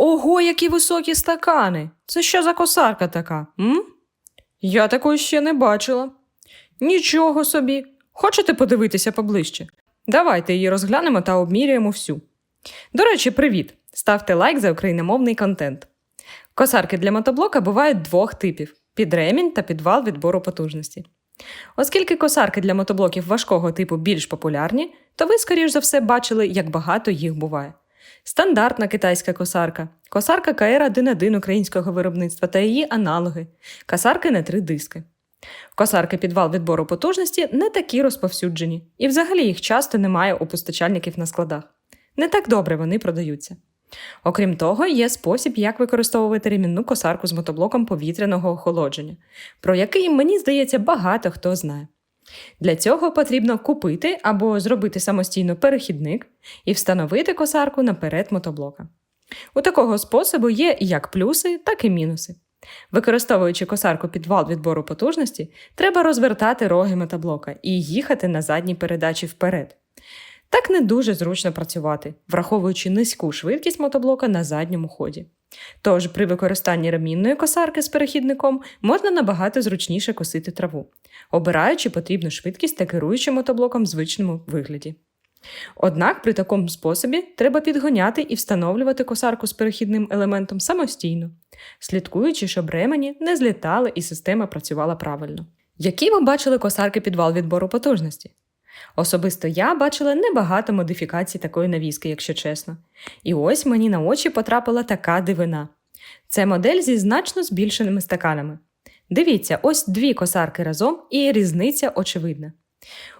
Ого, які високі стакани! Це що за косарка така? М? Я такої ще не бачила. Нічого собі. Хочете подивитися поближче? Давайте її розглянемо та обміряємо всю. До речі, привіт! Ставте лайк за україномовний контент. Косарки для мотоблока бувають двох типів: під ремінь та підвал відбору потужності. Оскільки косарки для мотоблоків важкого типу більш популярні, то ви, скоріш за все, бачили, як багато їх буває. Стандартна китайська косарка, косарка КР-1.1 українського виробництва та її аналоги, косарки на три диски. Косарки підвал відбору потужності не такі розповсюджені, і взагалі їх часто немає у постачальників на складах. Не так добре вони продаються. Окрім того, є спосіб, як використовувати ремінну косарку з мотоблоком повітряного охолодження, про який, мені здається, багато хто знає. Для цього потрібно купити або зробити самостійно перехідник і встановити косарку наперед мотоблока. У такого способу є як плюси, так і мінуси. Використовуючи косарку під вал відбору потужності, треба розвертати роги мотоблока і їхати на задній передачі вперед. Так не дуже зручно працювати, враховуючи низьку швидкість мотоблока на задньому ході. Тож при використанні ремінної косарки з перехідником можна набагато зручніше косити траву, обираючи потрібну швидкість та керуючи мотоблоком в звичному вигляді. Однак при такому способі треба підгоняти і встановлювати косарку з перехідним елементом самостійно, слідкуючи, щоб ремені не злітали і система працювала правильно. Які ви бачили косарки підвал відбору потужності? Особисто я бачила небагато модифікацій такої навіски, якщо чесно. І ось мені на очі потрапила така дивина. Це модель зі значно збільшеними стаканами. Дивіться, ось дві косарки разом, і різниця очевидна.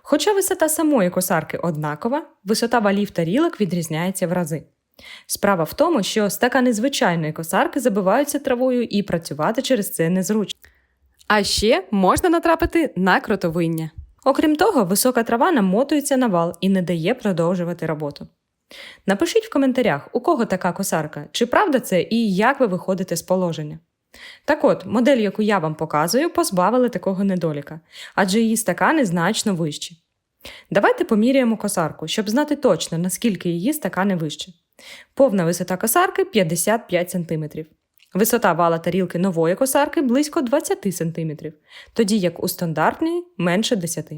Хоча висота самої косарки однакова, висота валів тарілок відрізняється в рази. Справа в тому, що стакани звичайної косарки забиваються травою і працювати через це незручно. А ще можна натрапити на кротовиння. Окрім того, висока трава намотується на вал і не дає продовжувати роботу. Напишіть в коментарях, у кого така косарка, чи правда це і як ви виходите з положення. Так от, модель, яку я вам показую, позбавили такого недоліка, адже її стакани значно вищі. Давайте поміряємо косарку, щоб знати точно, наскільки її стакани вищі. Повна висота косарки 55 см. Висота вала тарілки нової косарки близько 20 см, тоді як у стандартній менше 10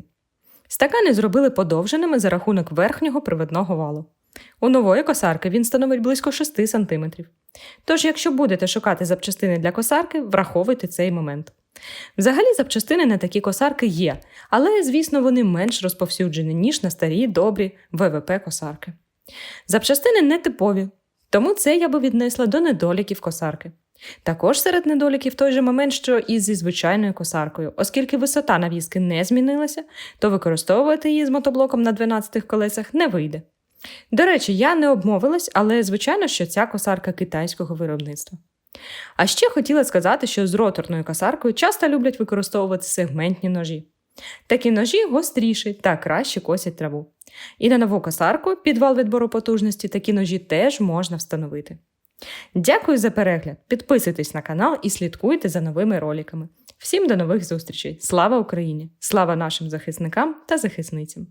Стакани зробили подовженими за рахунок верхнього приводного валу. У нової косарки він становить близько 6 см. Тож, якщо будете шукати запчастини для косарки, враховуйте цей момент. Взагалі, запчастини на такі косарки є, але, звісно, вони менш розповсюджені, ніж на старі добрі ВВП косарки. Запчастини не типові, тому це я би віднесла до недоліків косарки. Також серед недоліків той же момент, що і зі звичайною косаркою, оскільки висота навіски не змінилася, то використовувати її з мотоблоком на 12 колесах не вийде. До речі, я не обмовилась, але звичайно, що ця косарка китайського виробництва. А ще хотіла сказати, що з роторною косаркою часто люблять використовувати сегментні ножі. Такі ножі гостріші та краще косять траву. І на нову косарку, підвал відбору потужності, такі ножі теж можна встановити. Дякую за перегляд! Підписуйтесь на канал і слідкуйте за новими роликами. Всім до нових зустрічей! Слава Україні! Слава нашим захисникам та захисницям!